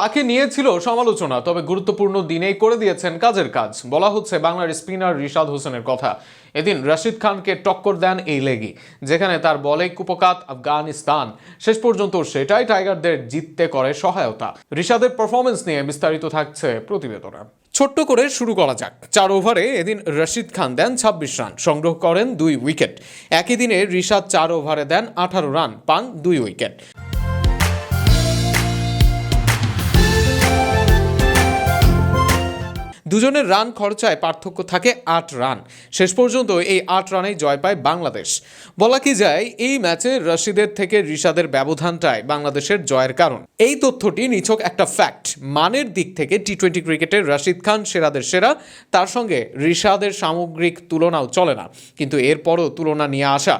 তাকে নিয়েছিল সমালোচনা? তবে গুরুত্বপূর্ণ দিনেই করে দিয়েছেন কাজের কাজ। বলা হচ্ছে, বাংলার স্পিনার রিশাদ হোসেনের কথা। এদিন রশিদ খানকে টক্কর দেন এই লেগি, যেখানে তার বলে, কুপকাত আফগানিস্তান। শেষ পর্যন্ত সেটাই টাইগারদের জিততে করে সহায়তা। রিশাদের পারফরমেন্স নিয়ে বিস্তারিত থাকছে প্রতিবেদনে। ছোট্ট করে শুরু করা যাক। চার ওভারে এদিন রশিদ খান দেন ছাব্বিশ রান, সংগ্রহ করেন দুই উইকেট। একই দিনে রিশাদ চার ওভারে দেন আঠারো রান, পান দুই উইকেট। দুজনের রান খরচায় পার্থক্য থাকে আট রান। শেষ পর্যন্ত এই আট রানেই জয় পায় বাংলাদেশ। বলা কি যায়, এই ম্যাচে রশিদের থেকে রিশাদের ব্যবধানটাই বাংলাদেশের জয়ের কারণ। এই তথ্যটি নিছক একটা ফ্যাক্ট, মানের দিক থেকে টি টোয়েন্টি ক্রিকেটের রশিদ খান সেরাদের সেরা, তার সঙ্গে রিশাদের সামগ্রিক তুলনাও চলে না, কিন্তু এরপরও তুলনা নিয়ে আসা।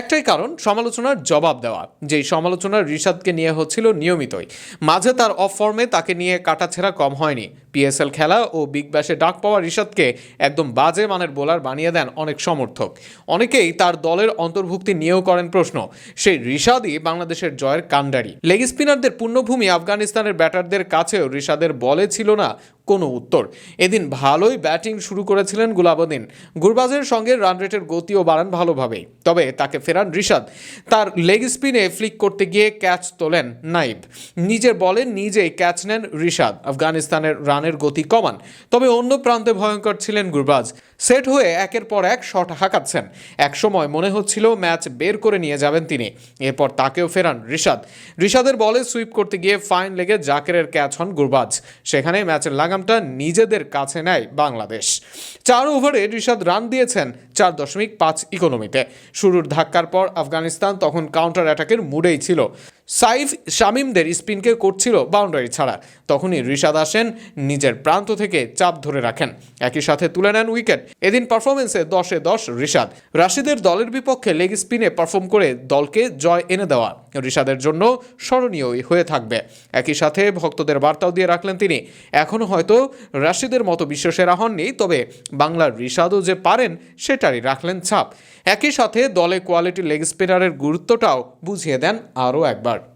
একটাই কারণ, সমালোচনার জবাব দেওয়া। যেই সমালোচনা রিশাদকে নিয়ে হচ্ছিল নিয়মিতই। মাঝে তার অফ ফর্মে তাকে নিয়ে কাটাছেড়া কম হয়নি। পিএসএল খেলা ও বিগ ব্যাশে ডাক পাওয়া রিশাদকে একদম বাজে মানের বোলার বানিয়ে দেন অনেক সমর্থক। অনেকেই তার দলের অন্তর্ভুক্তি নিয়েও করেন প্রশ্ন। সেই ঋষাদই বাংলাদেশের জয়ের কাণ্ডারি। লেগ স্পিনারদের পূর্ণভূমি আফগানিস্তানের ব্যাটারদের কাছেও ঋষাদের বলে ছিল না কোনো উত্তর। এদিন ভালোই ব্যাটিং শুরু করেছিলেন গুলাবদিন। গুরবাজের সঙ্গে রান রেটের গতিও বাড়ান ভালোভাবেই। তবে তাকে ফেরান রিশাদ। তার লেগ স্পিনে ফ্লিক করতে গিয়ে ক্যাচ তোলেন নাইব। নিজের বলে নিজেই ক্যাচ নেন রিশাদ। আফগানিস্তানের রানের গতি কমান। তবে অন্য প্রান্তে ভয়ঙ্কর ছিলেন গুরবাজ। সেট হয়ে একের পর এক শট হাঁকাচ্ছেন। একসময় মনে হচ্ছিল ম্যাচ বের করে নিয়ে যাবেন তিনি। এরপর তাকেও ফেরান রিশাদ। রিশাদের বলে সুইপ করতে গিয়ে ফাইন লেগে জাকেরের ক্যাচ হন গুরবাজ। সেখানে ম্যাচের লাগামটা নিজেদের কাছে নেয় বাংলাদেশ। চার ওভারে রিশাদ রান দিয়েছেন চার দশমিক পাঁচ ইকোনমিতে। শুরুর ধাক্কার পর আফগানিস্তান তখন কাউন্টার অ্যাটাকের মুডেই ছিল। সাইফ শামিমদের স্পিনকে করছিল বাউন্ডারি ছাড়া। তখনই ঋষাদ আসেন নিজের প্রান্ত থেকে চাপ ধরে রাখেন। একই সাথে তুলে নেন উইকেট। এদিন পারফরমেন্সে দশে দশ ঋষাদ রাশিদের দলের বিপক্ষে লেগ স্পিনে পারফর্ম করে দলকে জয় এনে দেওয়া। রিশাদের জন্য স্মরণীয়ই হয়ে থাকবে। একই সাথে ভক্তদের বার্তাও দিয়ে রাখলেন তিনি এখনও হয়তো রাশিদের মতো বিশ্বসেরা নেই তবে বাংলার রিশাদও যে পারেন, সেটারই রাখলেন ছাপ। একই সাথে দলে কোয়ালিটি লেগ স্পিনারের গুরুত্বটাও বুঝিয়ে দেন আরও একবার।